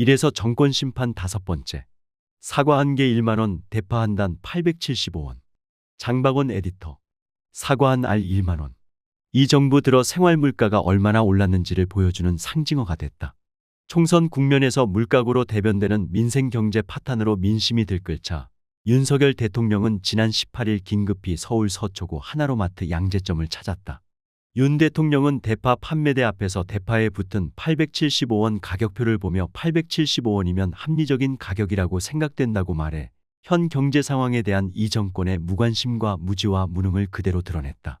이래서 정권 심판 다섯 번째. 사과 한 개 1만 원, 대파 한 단 875원. 장박원 에디터. 사과 한 알 1만 원. 이 정부 들어 생활 물가가 얼마나 올랐는지를 보여주는 상징어가 됐다. 총선 국면에서 물가고로 대변되는 민생 경제 파탄으로 민심이 들끓자 윤석열 대통령은 지난 18일 긴급히 서울 서초구 하나로마트 양재점을 찾았다. 윤 대통령은 대파 판매대 앞에서 대파에 붙은 875원 가격표를 보며 875원이면 합리적인 가격이라고 생각된다고 말해 현 경제 상황에 대한 이 정권의 무관심과 무지와 무능을 그대로 드러냈다.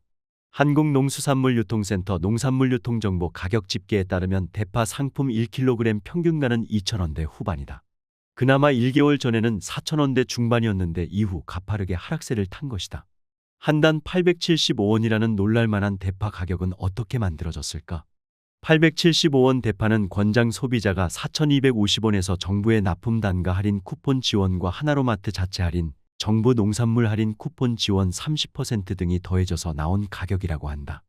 한국농수산물유통센터 농산물유통정보 가격 집계에 따르면 대파 상품 1kg 평균가는 2,000원대 후반이다. 그나마 1개월 전에는 4,000원대 중반이었는데 이후 가파르게 하락세를 탄 것이다. 한 단 875원이라는 놀랄만한 대파 가격은 어떻게 만들어졌을까? 875원 대파는 권장 소비자가 4,250원에서 정부의 납품 단가 할인 쿠폰 지원과 하나로마트 자체 할인, 정부 농산물 할인 쿠폰 지원 30% 등이 더해져서 나온 가격이라고 한다.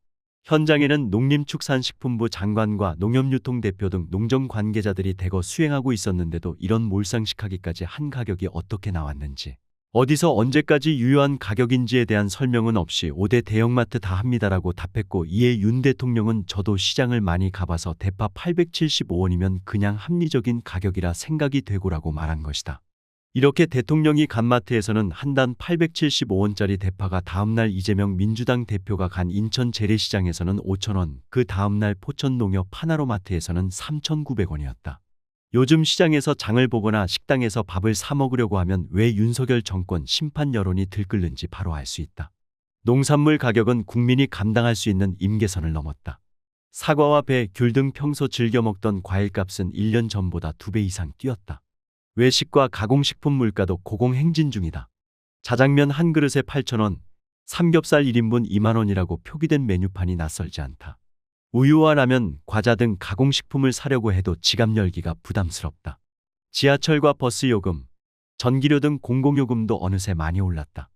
현장에는 농림축산식품부 장관과 농협유통대표 등 농정 관계자들이 대거 수행하고 있었는데도 이런 몰상식하기까지 한 가격이 어떻게 나왔는지, 어디서 언제까지 유효한 가격인지에 대한 설명은 없이 5대 대형마트 다 합니다라고 답했고 이에 윤 대통령은 저도 시장을 많이 가봐서 대파 875원이면 그냥 합리적인 가격이라 생각이 되고라고 말한 것이다. 이렇게 대통령이 간 마트에서는 한 단 875원짜리 대파가 다음날 이재명 민주당 대표가 간 인천 재래시장에서는 5천원, 그 다음날 포천농협 하나로마트에서는 3,900원이었다. 요즘 시장에서 장을 보거나 식당에서 밥을 사 먹으려고 하면 왜 윤석열 정권 심판 여론이 들끓는지 바로 알 수 있다. 농산물 가격은 국민이 감당할 수 있는 임계선을 넘었다. 사과와 배, 귤 등 평소 즐겨 먹던 과일값은 1년 전보다 2배 이상 뛰었다. 외식과 가공식품 물가도 고공행진 중이다. 자장면 한 그릇에 8,000원, 삼겹살 1인분 2만원이라고 표기된 메뉴판이 낯설지 않다. 우유와 라면, 과자 등 가공식품을 사려고 해도 지갑 열기가 부담스럽다. 지하철과 버스 요금, 전기료 등 공공요금도 어느새 많이 올랐다.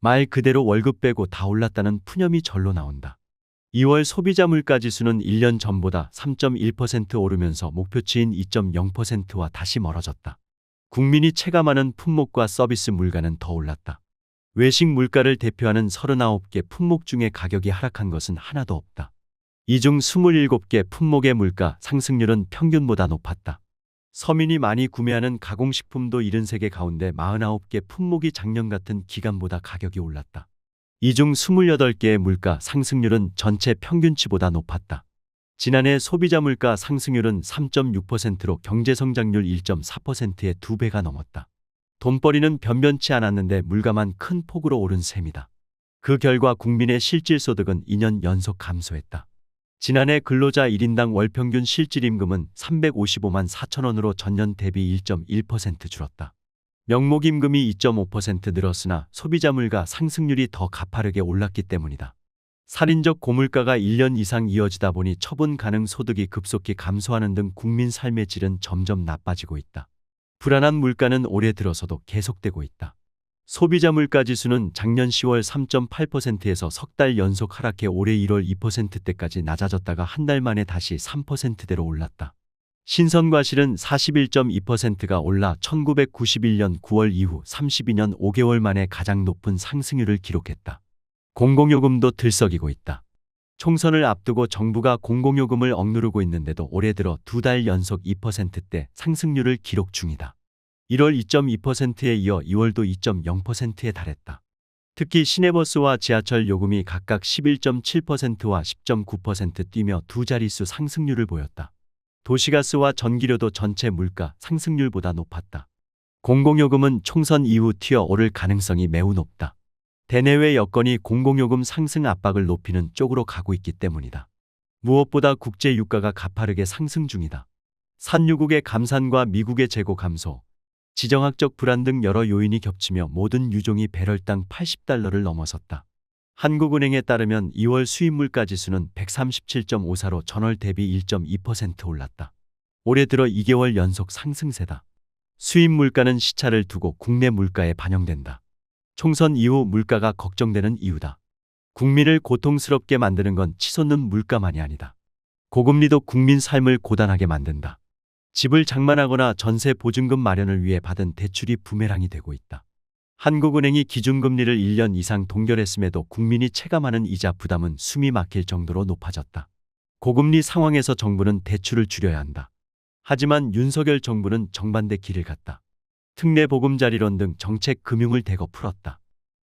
말 그대로 월급 빼고 다 올랐다는 푸념이 절로 나온다. 2월 소비자 물가 지수는 1년 전보다 3.1% 오르면서 목표치인 2.0%와 다시 멀어졌다. 국민이 체감하는 품목과 서비스 물가는 더 올랐다. 외식 물가를 대표하는 39개 품목 중에 가격이 하락한 것은 하나도 없다. 이 중 27개 품목의 물가 상승률은 평균보다 높았다. 서민이 많이 구매하는 가공식품도 73개 가운데 49개 품목이 작년 같은 기간보다 가격이 올랐다. 이 중 28개의 물가 상승률은 전체 평균치보다 높았다. 지난해 소비자 물가 상승률은 3.6%로 경제성장률 1.4%의 두 배가 넘었다. 돈벌이는 변변치 않았는데 물가만 큰 폭으로 오른 셈이다. 그 결과 국민의 실질 소득은 2년 연속 감소했다. 지난해 근로자 1인당 월평균 실질 임금은 355만 4천 원으로 전년 대비 1.1% 줄었다. 명목 임금이 2.5% 늘었으나 소비자 물가 상승률이 더 가파르게 올랐기 때문이다. 살인적 고물가가 1년 이상 이어지다 보니 처분 가능 소득이 급속히 감소하는 등 국민 삶의 질은 점점 나빠지고 있다. 불안한 물가는 올해 들어서도 계속되고 있다. 소비자 물가 지수는 작년 10월 3.8%에서 석 달 연속 하락해 올해 1월 2%대까지 낮아졌다가 한 달 만에 다시 3%대로 올랐다. 신선과실은 41.2%가 올라 1991년 9월 이후 32년 5개월 만에 가장 높은 상승률을 기록했다. 공공요금도 들썩이고 있다. 총선을 앞두고 정부가 공공요금을 억누르고 있는데도 올해 들어 두 달 연속 2%대 상승률을 기록 중이다. 1월 2.2%에 이어 2월도 2.0%에 달했다. 특히 시내버스와 지하철 요금이 각각 11.7%와 10.9% 뛰며 두 자릿수 상승률을 보였다. 도시가스와 전기료도 전체 물가 상승률보다 높았다. 공공요금은 총선 이후 튀어 오를 가능성이 매우 높다. 대내외 여건이 공공요금 상승 압박을 높이는 쪽으로 가고 있기 때문이다. 무엇보다 국제 유가가 가파르게 상승 중이다. 산유국의 감산과 미국의 재고 감소, 지정학적 불안 등 여러 요인이 겹치며 모든 유종이 배럴당 80달러를 넘어섰다. 한국은행에 따르면 2월 수입물가 지수는 137.54로 전월 대비 1.2% 올랐다. 올해 들어 2개월 연속 상승세다. 수입 물가는 시차를 두고 국내 물가에 반영된다. 총선 이후 물가가 걱정되는 이유다. 국민을 고통스럽게 만드는 건 치솟는 물가만이 아니다. 고금리도 국민 삶을 고단하게 만든다. 집을 장만하거나 전세 보증금 마련을 위해 받은 대출이 부메랑이 되고 있다. 한국은행이 기준금리를 1년 이상 동결했음에도 국민이 체감하는 이자 부담은 숨이 막힐 정도로 높아졌다. 고금리 상황에서 정부는 대출을 줄여야 한다. 하지만 윤석열 정부는 정반대 길을 갔다. 특례 보금자리론 등 정책 금융을 대거 풀었다.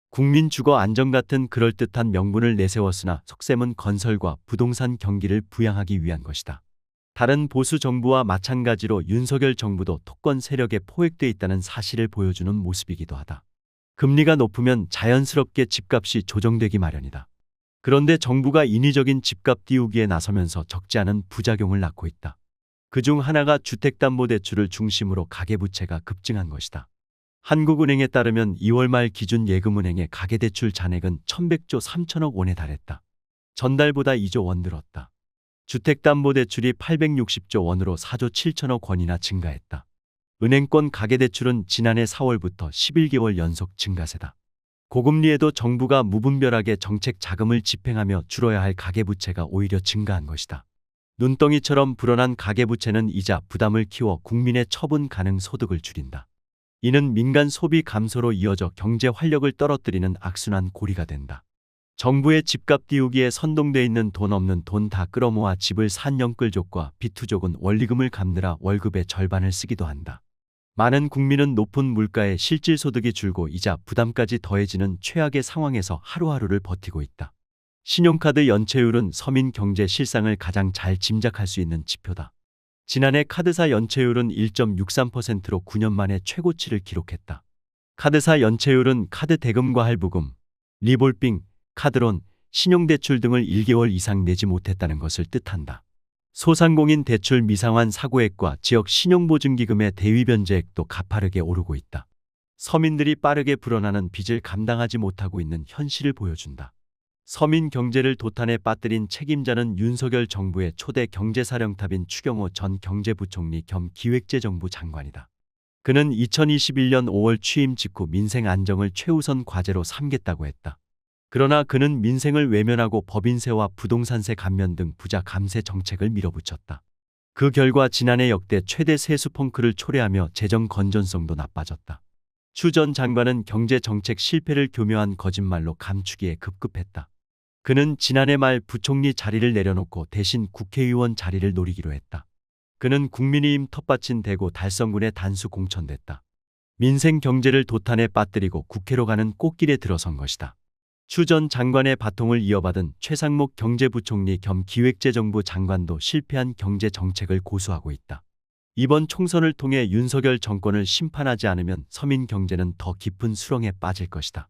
국민 주거 안정 같은 그럴듯한 명분을 내세웠으나 속셈은 건설과 부동산 경기를 부양하기 위한 것이다. 다른 보수 정부와 마찬가지로 윤석열 정부도 토권 세력에 포획돼 있다는 사실을 보여주는 모습이기도 하다. 금리가 높으면 자연스럽게 집값이 조정되기 마련이다. 그런데 정부가 인위적인 집값 띄우기에 나서면서 적지 않은 부작용을 낳고 있다. 그중 하나가 주택담보대출을 중심으로 가계부채가 급증한 것이다. 한국은행에 따르면 2월 말 기준 예금은행의 가계대출 잔액은 1100조 3천억 원에 달했다. 전달보다 2조 원 늘었다. 주택담보대출이 860조 원으로 4조 7천억 원이나 증가했다. 은행권 가계대출은 지난해 4월부터 11개월 연속 증가세다. 고금리에도 정부가 무분별하게 정책 자금을 집행하며 줄어야 할 가계부채가 오히려 증가한 것이다. 눈덩이처럼 불어난 가계부채는 이자 부담을 키워 국민의 처분 가능 소득을 줄인다. 이는 민간 소비 감소로 이어져 경제 활력을 떨어뜨리는 악순환 고리가 된다. 정부의 집값 띄우기에 선동돼 있는 돈 없는 돈 다 끌어모아 집을 산 영끌족과 비투족은 원리금을 갚느라 월급의 절반을 쓰기도 한다. 많은 국민은 높은 물가에 실질 소득이 줄고 이자 부담까지 더해지는 최악의 상황에서 하루하루를 버티고 있다. 신용카드 연체율은 서민 경제 실상을 가장 잘 짐작할 수 있는 지표다. 지난해 카드사 연체율은 1.63%로 9년 만에 최고치를 기록했다. 카드사 연체율은 카드 대금과 할부금, 리볼빙, 카드론, 신용대출 등을 1개월 이상 내지 못했다는 것을 뜻한다. 소상공인 대출 미상환 사고액과 지역 신용보증기금의 대위변제액도 가파르게 오르고 있다. 서민들이 빠르게 불어나는 빚을 감당하지 못하고 있는 현실을 보여준다. 서민 경제를 도탄에 빠뜨린 책임자는 윤석열 정부의 초대 경제사령탑인 추경호 전 경제부총리 겸 기획재정부 장관이다. 그는 2021년 5월 취임 직후 민생 안정을 최우선 과제로 삼겠다고 했다. 그러나 그는 민생을 외면하고 법인세와 부동산세 감면 등 부자 감세 정책을 밀어붙였다. 그 결과 지난해 역대 최대 세수 펑크를 초래하며 재정 건전성도 나빠졌다. 추 전 장관은 경제 정책 실패를 교묘한 거짓말로 감추기에 급급했다. 그는 지난해 말 부총리 자리를 내려놓고 대신 국회의원 자리를 노리기로 했다. 그는 국민의힘 텃밭인 대구 달성군에 단수 공천됐다. 민생 경제를 도탄에 빠뜨리고 국회로 가는 꽃길에 들어선 것이다. 추 전 장관의 바통을 이어받은 최상목 경제부총리 겸 기획재정부 장관도 실패한 경제 정책을 고수하고 있다. 이번 총선을 통해 윤석열 정권을 심판하지 않으면 서민 경제는 더 깊은 수렁에 빠질 것이다.